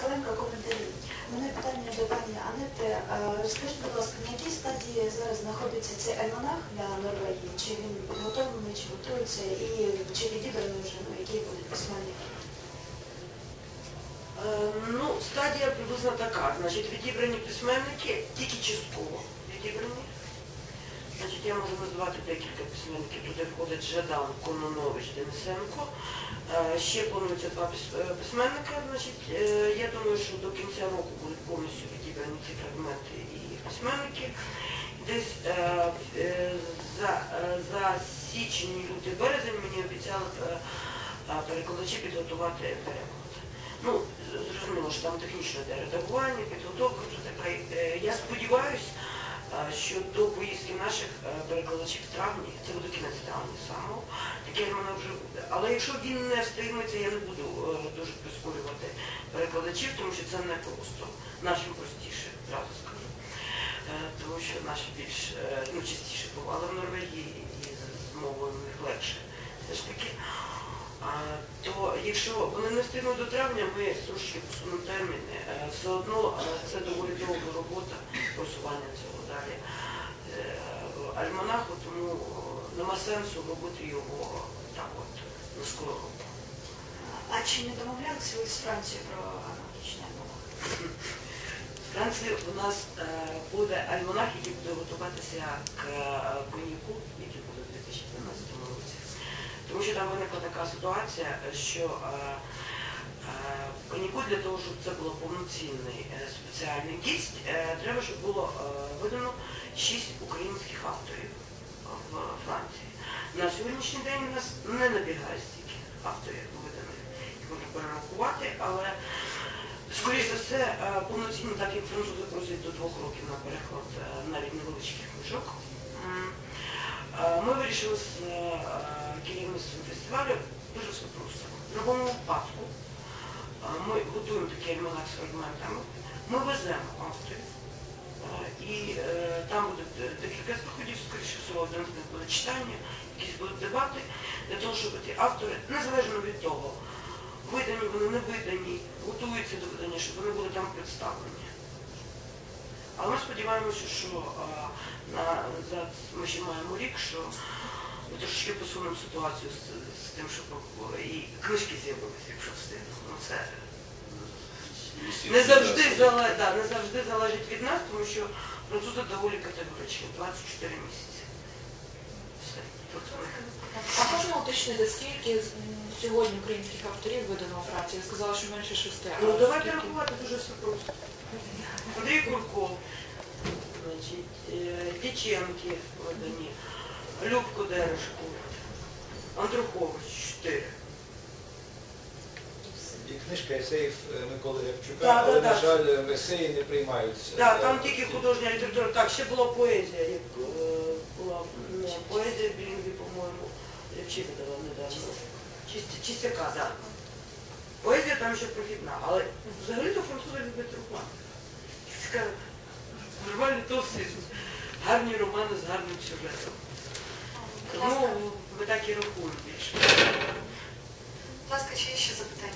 Москаленко, коментарі. У мене питання до пані Анети. Е, Розкажіть, будь ласка, на якій стадії зараз знаходиться цей альманах для Норвегії? Чи він підготовлений, чи готується, і чи відібрані вже, ну, які будуть письменники? Ну, стадія приблизно така. Значить, відібрані письменники, тільки частково відібрані. Значить, я можу назвати декілька письменників. Туди входить Жадан, Кононович, Денисенко. Е, Ще планується два е, письменника. Значить, е, я думаю, що до кінця року будуть повністю відібрані ці фрагменти і письменники. Десь за, за січень, лютий, березень мені обіцяли перекладачі підготувати переклад. Ну, зрозуміло, що там технічне редагування, підготовка Я сподіваюся, що до поїздки наших е, перекладачів в травні, це буде кінець травня самого, таке мене вже буде. Але якщо він не встигнеться, я не буду е, дуже прискорювати перекладачів, тому що це не просто. Нашим простіше, зразу скажу. Е, Тому що наші більш ну, частіше бували в Норвегії і з- мовою в них легше. Все ж таки. А, то якщо вони не встигнуть до травня, ми трошки посунемо терміни. Все одно це доволі довга робота просування цього далі е, альманаху, тому е, нема сенсу робити його так от на скоро року. А чи не домовлялися ви з Францією про аналогічний альманах? В Франції у нас е, буде альманах, який буде готуватися к коньяку, який буде в 2012 році. Тому що там виникла така ситуація, що для того, щоб це було повноцінний е, спеціальний гість, е, треба, щоб було е, видано шість українських авторів в Франції. На сьогоднішній день у нас не набігає стільки авторів виданих, їх можна перерахувати, але Скоріше за все, повноцінно, так як французи просять до двох років на переклад е, навіть невеличких книжок. Ми вирішили з керівництвом фестивалю дуже все просто. В будь-якому випадку ми готуємо такий альманах з фрагментами, ми веземо авторів, і е, там буде декілька заходів, скоріше всього, один з них буде читання, якісь будуть дебати, для того, щоб ті автори, незалежно від того, видані вони не видані, готуються до видання, щоб вони були там представлені. Але ми сподіваємося, що а, на, за, ми ще маємо рік, що ми трошечки посунемо ситуацію з, з тим, щоб і книжки з'явилися, якщо встигнемо. Ну, це не завжди, зале- да, не завжди залежить від нас, тому що французи доволі категоричні, 24 місяці. Все. А можна уточнити, скільки сьогодні українських авторів видано у Франції? Ви сказали, що менше шести. Ну а давайте скільки? рахувати дуже все просто. Андрій Курков, значить, е, Дяченки видані, Любко Дерешко, Андрухович, 4. І книжка есеїв е, Миколи Рябчука, Да, да, але, да. на жаль, в есеї не приймаються. Так, там тільки художня література. Так, ще була поезія, як е, була ну, поезія в Білінгі, по-моєму, Рябчик видавав недавно. Чисті- Чистяка, так. Да. Поезія там ще прохідна, але взагалі-то французи люблять романи. Така Нормальні товсті, гарні романи з гарним сюжетом. Тому ви так і рахуєте. Будь ласка, чи є ще запитання?